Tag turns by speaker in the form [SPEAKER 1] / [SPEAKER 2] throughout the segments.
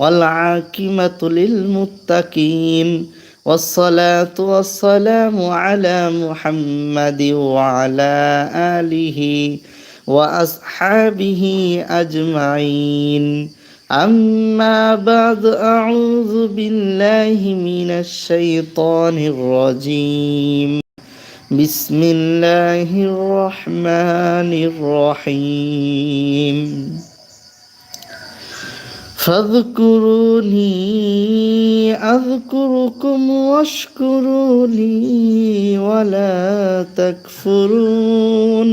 [SPEAKER 1] والعاقبة للمتقين والصلاة والسلام على محمد وعلى آله وأصحابه أجمعين أما بعد أعوذ بالله من الشيطان الرجيم بسم الله الرحمن الرحيم فاذكروني أذكركم واشكروني ولا تكفرون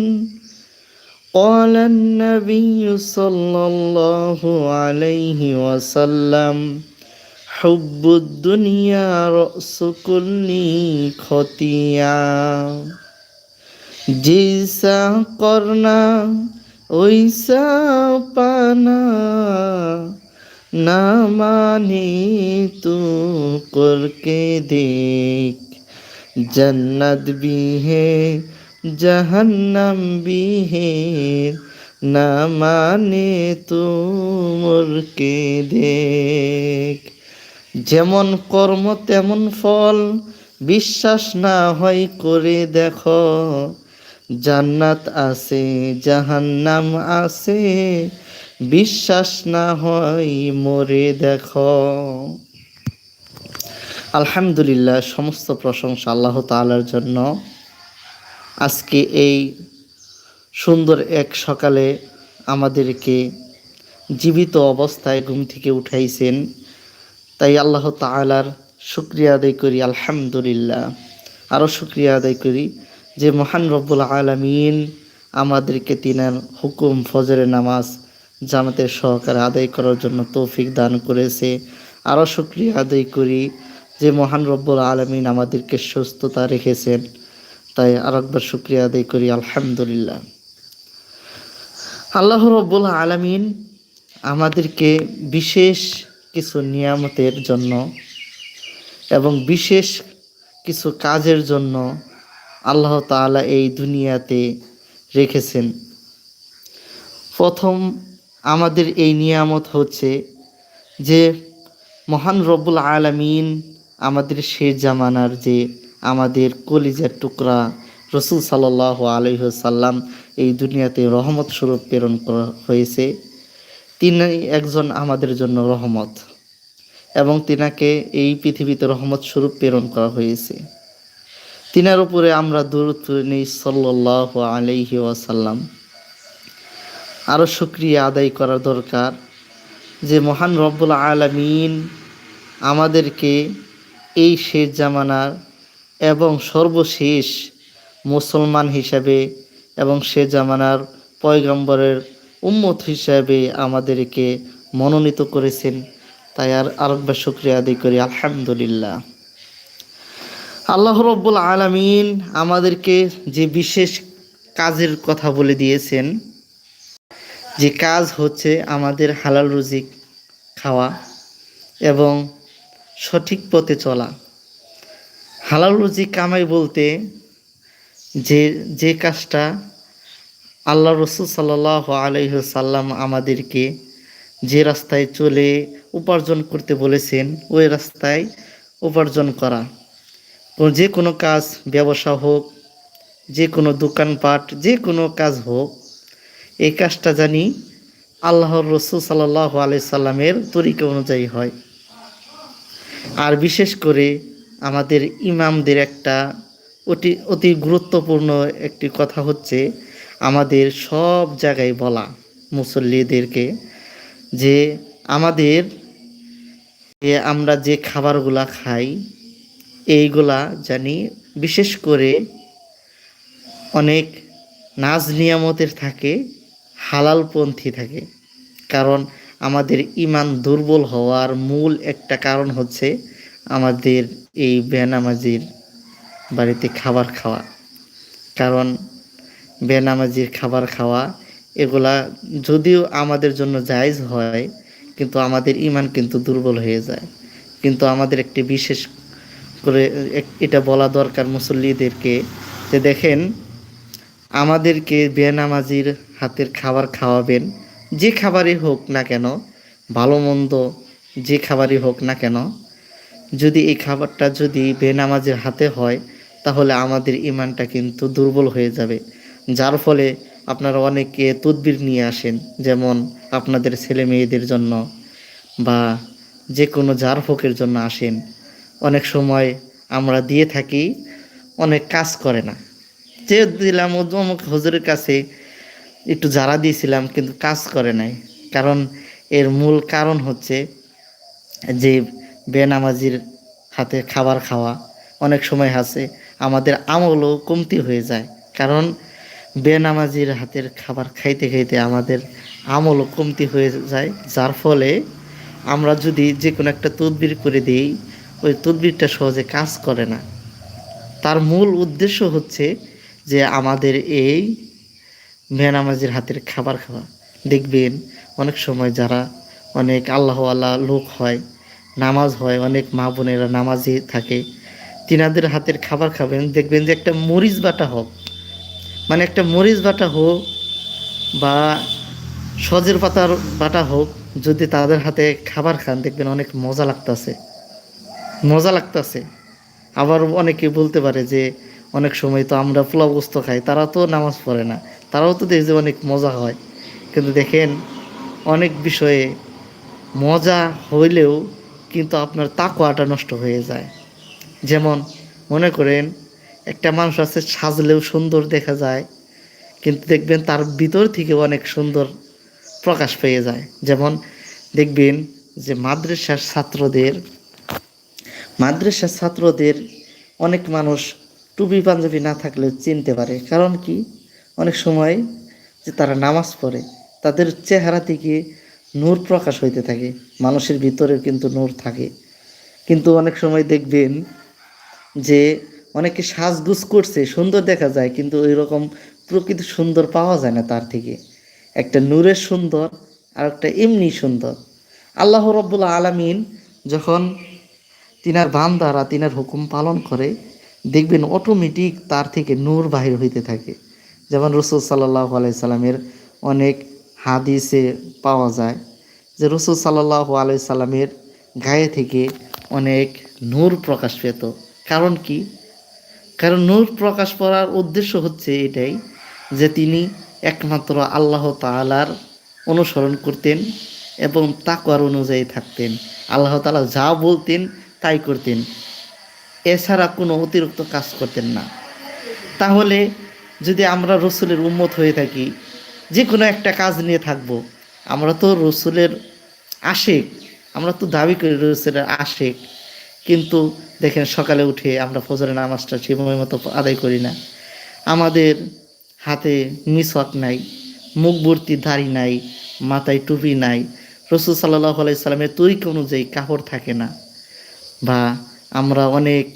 [SPEAKER 1] قال النبي صلى الله عليه وسلم حب الدنيا رأس كل خطيئة جيسا قرنا ويسا পানা না মানি তু করকে দেখ। জন্নত বিহে হে, জহন্নম ভি হে, না মানে তু মুরকে দেখ। যেমন কর্ম তেমন ফল, বিশ্বাস না হয় করে দেখ। জান্নাত আছে, জাহান্নাম আছে বিশ্বাস না হয় মরে দেখো। আলহামদুলিল্লাহ, সমস্ত প্রশংসা আল্লাহ তালার জন্য। আজকে এই সুন্দর এক সকালে আমাদেরকে জীবিত অবস্থায় ঘুম থেকে উঠাইছেন। তাই আল্লাহ তালার শুক্রিয়া আদায় করি, আলহামদুলিল্লাহ। আরও শুক্রিয়া আদায় করি যে মহান রব্বুল আলমিন আমাদেরকে তিনার হুকুম, ফজরের নামাজ জামাতের সহকারে আদায় করার জন্য তৌফিক দান করেছে। আরও শুক্রিয়া আদায় করি যে মহান রব্বুল আলমিন আমাদেরকে সুস্থতা রেখেছেন। তাই আরেকবার শুক্রিয়া আদায় করি, আলহামদুলিল্লাহ। আল্লাহ রব্বুল আলমিন আমাদেরকে বিশেষ কিছু নিয়ামতের জন্য এবং বিশেষ কিছু কাজের জন্য আল্লাহ তাআলা এই দুনিয়াতে রেখেছেন। প্রথম আমাদের এই নিয়ামত হচ্ছে যে মহান রব্বুল আলমিন আমাদের শেষ জামানার যে আমাদের কলিজার টুকরা রসুল সাল্লাহ আলহ্লাম এই দুনিয়াতে রহমত স্বরূপ প্রেরণ করা হয়েছে। তিনি একজন আমাদের জন্য রহমত এবং তিনাকে এই পৃথিবীতে রহমত স্বরূপ প্রেরণ করা হয়েছে। তিনার উপরে আমরা দূরত্ব নেই সাল্লাহ আলহি ওয়াসাল্লাম। আরও শুক্রিয়া আদায় করা দরকার যে মহান রব্বুল আলমিন আমাদেরকে এই শেষ জামানার এবং সর্বশেষ মুসলমান হিসাবে এবং সে জামানার পয়গম্বরের উম্মত হিসাবে আমাদেরকে মনোনীত করেছেন। তাই আর আরেকবার শুক্রিয়া আদায় করি, আলহামদুলিল্লাহ। আল্লাহ রব্বুল আলমিন আমাদেরকে যে বিশেষ কাজের কথা বলে দিয়েছেন যে কাজ হচ্ছে আমাদের হালাল রুজি খাওয়া এবং সঠিক পথে চলা। হালাল রুজি কামাই বলতে যে যে কাজটা আল্লাহ রসুল সাল্লাহ আলহ্লাম আমাদেরকে যে রাস্তায় চলে উপার্জন করতে বলেছেন, ওই রাস্তায় উপার্জন করা। যে কোনো কাজ, ব্যবসা হোক, যে কোনো দোকানপাট, যে কোনো কাজ হোক এই কাজটা জানি আল্লাহর রসুল সাল্লাহ আলি সাল্লামের তরিকা অনুযায়ী হয়। আর বিশেষ করে আমাদের ইমামদের একটা অতি অতি গুরুত্বপূর্ণ একটি কথা হচ্ছে আমাদের সব জায়গায় বলা মুসল্লিদেরকে যে আমাদের আমরা যে খাবারগুলা খাই, এইগুলা জানি বিশেষ করে অনেক নাজ নিয়ামতের থাকে হালালপন্থী থাকে। কারণ আমাদের ইমান দুর্বল হওয়ার মূল একটা কারণ হচ্ছে আমাদের এই বেনামাজির বাড়িতে খাবার খাওয়া। কারণ বেনামাজির খাবার খাওয়া, এগুলা যদিও আমাদের জন্য জায়জ হয়, কিন্তু আমাদের ইমান কিন্তু দুর্বল হয়ে যায়। কিন্তু আমাদের একটি বিশেষ করে এটা বলা দরকার মুসল্লিদেরকে যে দেখেন আমাদেরকে বেনামাজির হাতের খাবার খাওয়াবেন, যে খাবারই হোক না কেন, ভালো মন্দ যে খাবারই হোক না কেন, যদি এই খাবারটা যদি বেনামাজের হাতে হয়, তাহলে আমাদের ইমানটা কিন্তু দুর্বল হয়ে যাবে। যার ফলে আপনারা অনেকে তদবির নিয়ে আসেন, যেমন আপনাদের ছেলে মেয়েদের জন্য বা যে কোনো জার ফোকের জন্য আসেন। অনেক সময় আমরা দিয়ে থাকি, অনেক কাজ করে না। যে দিলাম অমুক হুজুরের কাছে একটু জারা দিয়েছিলাম, কিন্তু কাজ করে নাই। কারণ এর মূল কারণ হচ্ছে যে বেনামাজির হাতে খাবার খাওয়া অনেক সময় আছে, আমাদের আমলও কমতি হয়ে যায়। কারণ বেনামাজির হাতের খাবার খাইতে খাইতে আমাদের আমলও কমতি হয়ে যায়, যার ফলে আমরা যদি যে কোনো একটা তদবির করে দিই, ওই তদবিরটা সহজে কাজ করে না। তার মূল উদ্দেশ্য হচ্ছে যে আমাদের এই বেনামাজির হাতের খাবার খাওয়া। দেখবেন অনেক সময় যারা অনেক আল্লাহ আল্লাহ লোক হয়, নামাজ হয়, অনেক মা বোনেরা নামাজি থাকে, তিনাদের হাতের খাবার খাবেন, দেখবেন যে একটা মরিচ বাটা হোক মানে একটা মরিচ বাটা হোক বা সজের পাতার বাটা হোক, যদি তাদের হাতে খাবার খান, দেখবেন অনেক মজা লাগতাছে। মজা লাগতাছে। আবার অনেকে বলতে পারে যে অনেক সময় তো আমরা পোলাও গোস্ত খাই, তারা তো নামাজ পড়ে না, তারাও তো দেখে অনেক মজা হয়। কিন্তু দেখেন, অনেক বিষয়ে মজা হইলেও কিন্তু আপনার তাকোয়াটা নষ্ট হয়ে যায়। যেমন, মনে করেন, একটা মানুষ আছে সাজলেও সুন্দর দেখা যায়, কিন্তু দেখবেন তার ভিতর থেকে অনেক সুন্দর প্রকাশ পেয়ে যায়। যেমন, দেখবেন যে মাদ্রাসার ছাত্রদের মাদ্রাসার ছাত্রদের অনেক মানুষ টুপি পাঞ্জাবি না থাকলে চিনতে পারে। কারণ কি? অনেক সময় যে তারা নামাজ পড়ে, তাদের চেহারা থেকে নূর প্রকাশ হইতে থাকে। মানুষের ভিতরে কিন্তু নূর থাকে। কিন্তু অনেক সময় দেখবেন যে অনেকে সাজগুজ করছে, সুন্দর দেখা যায়, কিন্তু ওই রকম প্রকৃতি সুন্দর পাওয়া যায় না তার থেকে। একটা নূরের সুন্দর আর একটা এমনি সুন্দর। আল্লাহ রব্বুল্লা আলামিন যখন তিনার বান্দারা তিনার হুকুম পালন করে দেখবেন অটোমেটিক তার থেকে নূর বাহির হইতে থাকে। যেমন রসুল সাল্লাহ আলাইসাল্লামের অনেক হাদিসে পাওয়া যায় যে রসুল সাল্লাহ আলাইসাল্লামের গায়ে থেকে অনেক নূর প্রকাশ পেত। কারণ কি? কারণ নূর প্রকাশ করার উদ্দেশ্য হচ্ছে এটাই যে তিনি একমাত্র আল্লাহ তালার অনুসরণ করতেন এবং তাকওয়ার অনুযায়ী থাকতেন। আল্লাহ তালা যা বলতেন তাই করতেন। এছাড়া কোনো অতিরিক্ত কাজ করতেন না। তাহলে যদি আমরা রসুলের উম্মত হয়ে থাকি যে কোনো একটা কাজ নিয়ে থাকব, আমরা তো রসুলের আশেক, আমরা তো দাবি করি রসুলের আশেক। কিন্তু দেখেন সকালে উঠে আমরা ফজরের নামাজটা সময় মতো আদায় করি না। আমাদের হাতে মিসওয়াক নাই, মুখ ভর্তি দাড়ি নাই, মাথায় টুপি নাই। রসুল সাল্লাহ আলাইসাল্লামের তরিকা অনুযায়ী কাপড় থাকে না। বা আমরা অনেক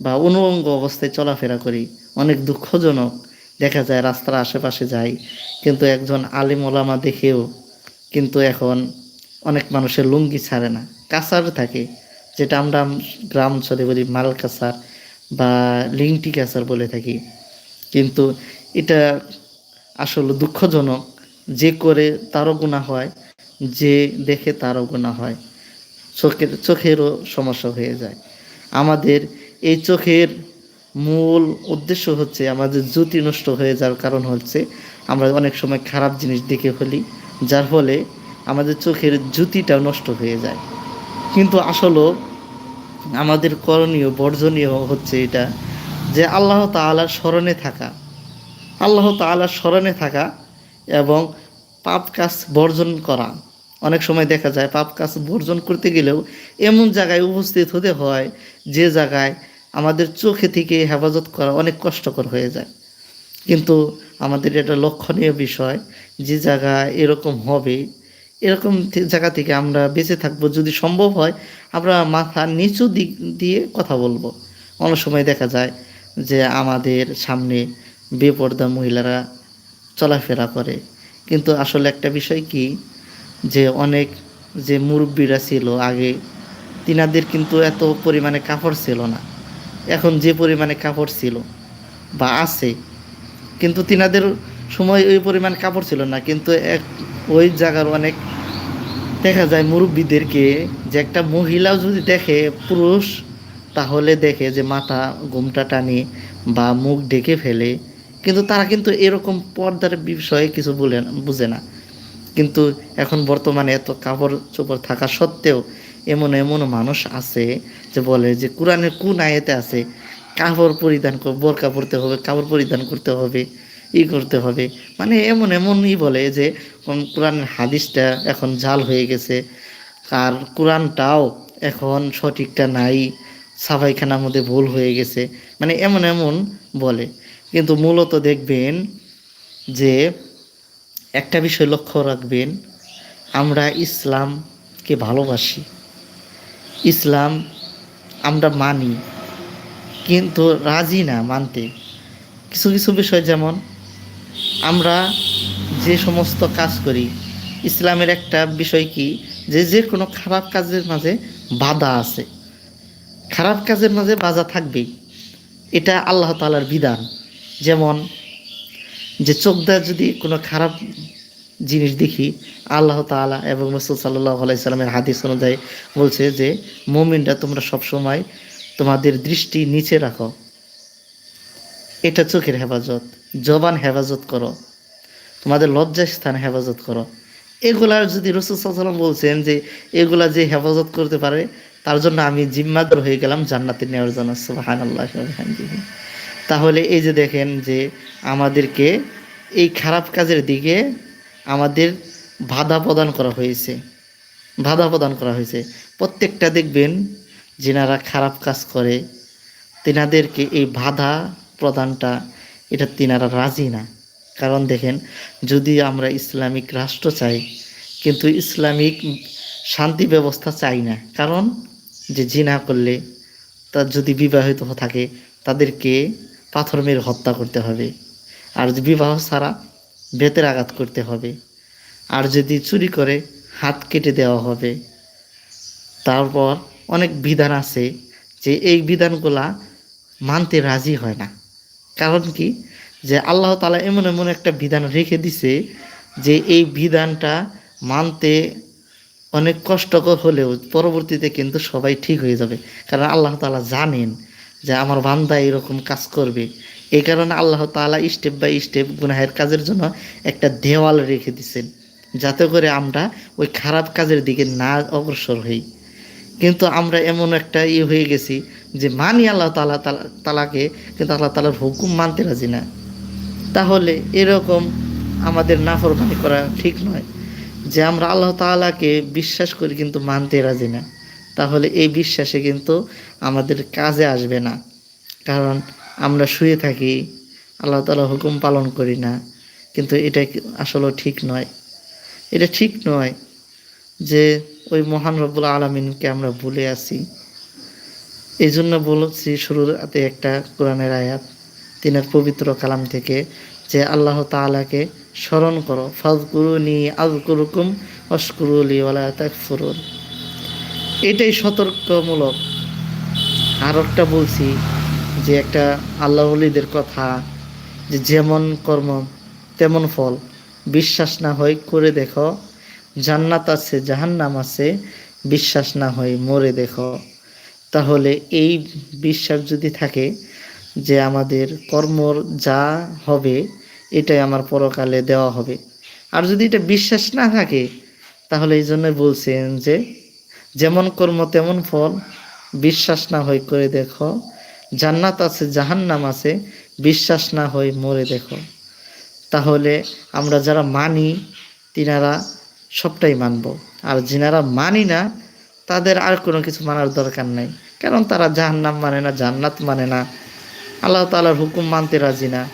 [SPEAKER 1] বা অনুঙ্গ অবস্থায় চলাফেরা করি, অনেক দুঃখজনক। দেখা যায় রাস্তার আশেপাশে যাই, কিন্তু একজন আলিম ওলামা দেখেও কিন্তু এখন অনেক মানুষের লুঙ্গি ছাড়ে না। কাঁচার থাকে, যেটা আমরা গ্রাম অঞ্চলে বলি মাল কাঁচার বা লিংটি কাঁচার বলে থাকি। কিন্তু এটা আসলে দুঃখজনক, যে করে তারও গুণা হয়, যে দেখে তারও গুণা হয়। চোখের, চোখেরও সমস্যা হয়ে যায়। আমাদের এই চোখের মূল উদ্দেশ্য হচ্ছে আমাদের জ্যোতি নষ্ট হয়ে যাওয়ার কারণ হচ্ছে আমরা অনেক সময় খারাপ জিনিস দেখে ফেলি, যার ফলে আমাদের চোখের জ্যোতিটাও নষ্ট হয়ে যায়। কিন্তু আসলে আমাদের করণীয়, বর্জনীয় হচ্ছে এটা যে আল্লাহ তাআলার স্মরণে থাকা, আল্লাহ তাআলার স্মরণে থাকা এবং পাপ কাজ বর্জন করা। অনেক সময় দেখা যায় পাপ কাজ বর্জন করতে গেলেও এমন জায়গায় উপস্থিত হতে হয় যে জায়গায় আমাদের চোখে থেকে হেফাজত করা অনেক কষ্টকর হয়ে যায়। কিন্তু আমাদের এটা লক্ষণীয় বিষয় যে জায়গা এরকম হবে, এরকম জায়গা থেকে আমরা বেঁচে থাকব যদি সম্ভব হয়, আমরা মাথা নিচু দিক দিয়ে কথা বলব। অনেক সময় দেখা যায় যে আমাদের সামনে বেপর্দা মহিলারা চলাফেরা করে। কিন্তু আসলে একটা বিষয় কি যে অনেক যে মুরব্বীরা ছিল আগে, তিনাদের কিন্তু এত পরিমাণে কাপড় ছিল না। এখন যে পরিমাণে কাপড় ছিল বা আছে, কিন্তু তিনাদের সময় ওই পরিমাণ কাপড় ছিল না। কিন্তু এক, ওই জায়গার অনেক দেখা যায় মুরব্বীদেরকে যে একটা মহিলাও যদি দেখে পুরুষ, তাহলে দেখে যে মাথা ঘুমটা টানে বা মুখ ডেকে ফেলে। কিন্তু তারা কিন্তু এরকম পর্দার বিষয়ে কিছু বলে বুঝে না। কিন্তু এখন বর্তমানে এত কাপড় চোপড় থাকা সত্ত্বেও এমন এমন মানুষ আছে যে বলে যে কোরআনের কোন আয়াতে আছে, কাপড় পরিধান বোরকা পরতে হবে, কাপড় পরিধান করতে হবে, ই করতে হবে। মানে এমন এমনই বলে যে কোরআনের হাদিসটা এখন জাল হয়ে গেছে। আর কোরআনটাও এখন সঠিকটা নাই সাফাইখানার মধ্যে ভুল হয়ে গেছে। মানে এমন এমন বলে। কিন্তু মূলত দেখবেন যে একটা বিষয় লক্ষ্য রাখবেন, আমরা ইসলামকে ভালোবাসি। ইসলাম আমরা মানি, কিন্তু রাজি না মানতে। কিছু কিছু বিষয় যেমন, আমরা যে সমস্ত কাজ করি, ইসলামের একটা বিষয় কি, যে যে কোনো খারাপ কাজের মাঝে বাধা আছে। খারাপ কাজের মাঝে বাধা থাকবেই। এটা আল্লাহ তালার বিধান। যেমন যে চোখ যদি কোনো খারাপ জিনিস দেখি, আল্লাহ তাআলা এবং রসুল সাল্লাহ আলাইসাল্লামের হাদিস অনুযায়ী বলছে যে, মোমিনরা তোমরা সবসময় তোমাদের দৃষ্টি নিচে রাখো। এটা চোখের হেফাজত, জবান হেফাজত করো। তোমাদের লজ্জা স্থান হেফাজত করো। এগুলার যদি রসুল সাল্লাম বলছেন যে, এগুলা যে হেফাজত করতে পারে, তার জন্য আমি জিম্মাদার হয়ে গেলাম জান্নাতে নেওয়ার জন্য। আল্লাহ তাহলে এই যে দেখেন যে আমাদেরকে এই খারাপ কাজের দিকে আমাদের বাধা প্রদান করা হয়েছে। বাধা প্রদান করা হয়েছে। প্রত্যেকটা দেখবেন যেনারা খারাপ কাজ করে, তেনাদেরকে এই বাধা প্রদানটা, এটা তেনারা রাজি না। কারণ দেখেন, যদি আমরা ইসলামিক রাষ্ট্র চাই, কিন্তু ইসলামিক শান্তি ব্যবস্থা চাই না। কারণ যে জিনা করলে তার যদি বিবাহিত থাকে, তাদেরকে পাথর মেরে হত্যা করতে হবে। আর বিবাহ ছাড়া বেতের আঘাত করতে হবে। আর যদি চুরি করে হাত কেটে দেওয়া হবে। তারপর অনেক বিধান আছে যে এই বিধানগুলা মানতে রাজি হয় না। কারণ কি? যে আল্লাহ তালা এমন এমন একটা বিধান রেখে দিছে যে এই বিধানটা মানতে অনেক কষ্টকর হলেও পরবর্তীতে কিন্তু সবাই ঠিক হয়ে যাবে। কারণ আল্লাহ তালা জানেন যে আমার বান্দা এরকম কাজ করবে। এই কারণে আল্লাহ তালা স্টেপ বাই স্টেপ গুনাহের কাজের জন্য একটা দেওয়াল রেখে দিছেন, যাতে করে আমরা ওই খারাপ কাজের দিকে না অগ্রসর হই। কিন্তু আমরা এমন একটা ইয়ে হয়ে গেছি যে মানি আল্লাহ তালা তালা- তালাকে কিন্তু আল্লাহ তালার হুকুম মানতে রাজি না। তাহলে এরকম আমাদের নাফরমানি করা ঠিক নয় যে আমরা আল্লাহ তাআলাকে বিশ্বাস করি কিন্তু মানতে রাজি না। তাহলে এই বিশ্বাসে কিন্তু আমাদের কাজে আসবে না। কারণ আমরা শুয়ে থাকি, আল্লাহ তালা হুকুম পালন করি না। কিন্তু এটা আসলে ঠিক নয়। এটা ঠিক নয় যে ওই মহান রব্বুল আলমিনকে আমরা ভুলে আছি। এই জন্য বলছি শুরুতে একটা কোরআনের আয়াত, তিনের পবিত্র কালাম থেকে যে আল্লাহ তাআলাকে স্মরণ করো ফাজকুরুনি আজকুরুকুম অস্কুরুলি ওয়ালা তাকফুরুন। এটাই সতর্কমূলক। আর একটা বলছি যে একটা আল্লাহ ওলিদের কথা, যে যেমন কর্ম তেমন ফল। বিশ্বাস না হয় করে দেখো, জান্নাত আছে, জাহান্নাম আছে, বিশ্বাস না হয় মরে দেখো। তাহলে এই বিশ্বাস যদি থাকে যে আমাদের কর্মর যা হবে, এটাই আমার পরকালে দেওয়া হবে। আর যদি এটা বিশ্বাস না থাকে, তাহলে এই জন্য বলছেন যে যেমন কর্ম, তেমন ফল। বিশ্বাস না হয় করে দেখো। জান্নাত আছে, জাহান্নাম আছে। বিশ্বাস না হয় মরে দেখো। তাহলে আমরা যারা মানি, তিনারা সবটাই মানব। আর যিনারা মানি না, তাদের আর কোনো কিছু মানার দরকার নাই। কারণ তারা জাহান্নাম মানে না, জান্নাত মানে না। আল্লাহ তাআলার হুকুম মানতে রাজি না।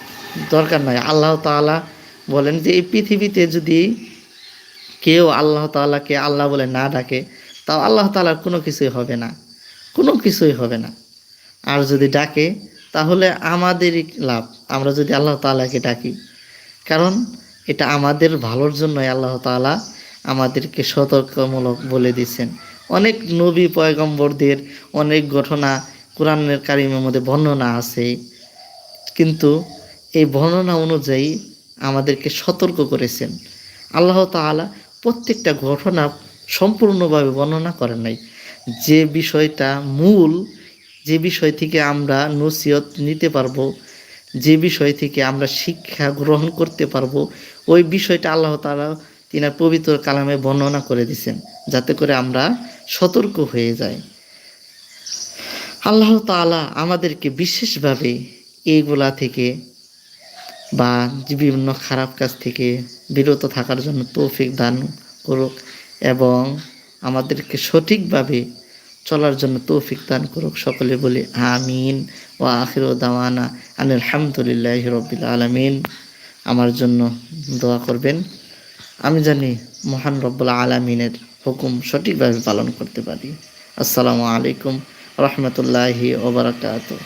[SPEAKER 1] দরকার নাই। আল্লাহ তাআলা বলেন যে, এই পৃথিবীতে যদি কেউ আল্লাহ তাআলাকে আল্লাহ বলে না ডাকে তাও আল্লাহ তাআলার কোনো কিছুই হবে না। কোনো কিছুই হবে না। আর যদি ডাকে, তাহলে আমাদেরই লাভ। আমরা যদি আল্লাহ তাআলাকে ডাকি, কারণ এটা আমাদের ভালোর জন্যই আল্লাহ তাআলা আমাদেরকে সতর্কমূলক বলে দিচ্ছেন অনেক নবী পয়গম্বরদের অনেক ঘটনা কোরআনের কারিমের মধ্যে বর্ণনা আছে। কিন্তু এই বর্ণনা অনুযায়ী আমাদেরকে সতর্ক করেছেন। আল্লাহ তাআলা প্রত্যেকটা ঘটনা সম্পূর্ণভাবে বর্ণনা করেন নাই। যে বিষয়টা মূল, যে বিষয় থেকে আমরা নসিহত নিতে পারব, যে বিষয় থেকে আমরা শিক্ষা গ্রহণ করতে পারব, ওই বিষয়টা আল্লাহ তাআলা তিনার পবিত্র কালামে বর্ণনা করে দিছেন, যাতে করে আমরা সতর্ক হয়ে যাই। আল্লাহ তাআলা আমাদেরকে বিশেষভাবে এইগুলা থেকে বা বিভিন্ন খারাপ কাজ থেকে বিরত থাকার জন্য তৌফিক দান করুক। এবং আমাদেরকে সঠিকভাবে চলার জন্য তৌফিক দান করুক। সকলে বলি আমিন। ও আখির দাওয়ানা আনিল হামদুলিল্লাহ রবিল আলমিন। আমার জন্য দোয়া করবেন। আমি জানি মহান রব্বুল আলমিনের হুকুম সঠিকভাবে পালন করতে পারি। আসসালামু আলাইকুম রহমতুল্লাহি ওবরাকাতুহ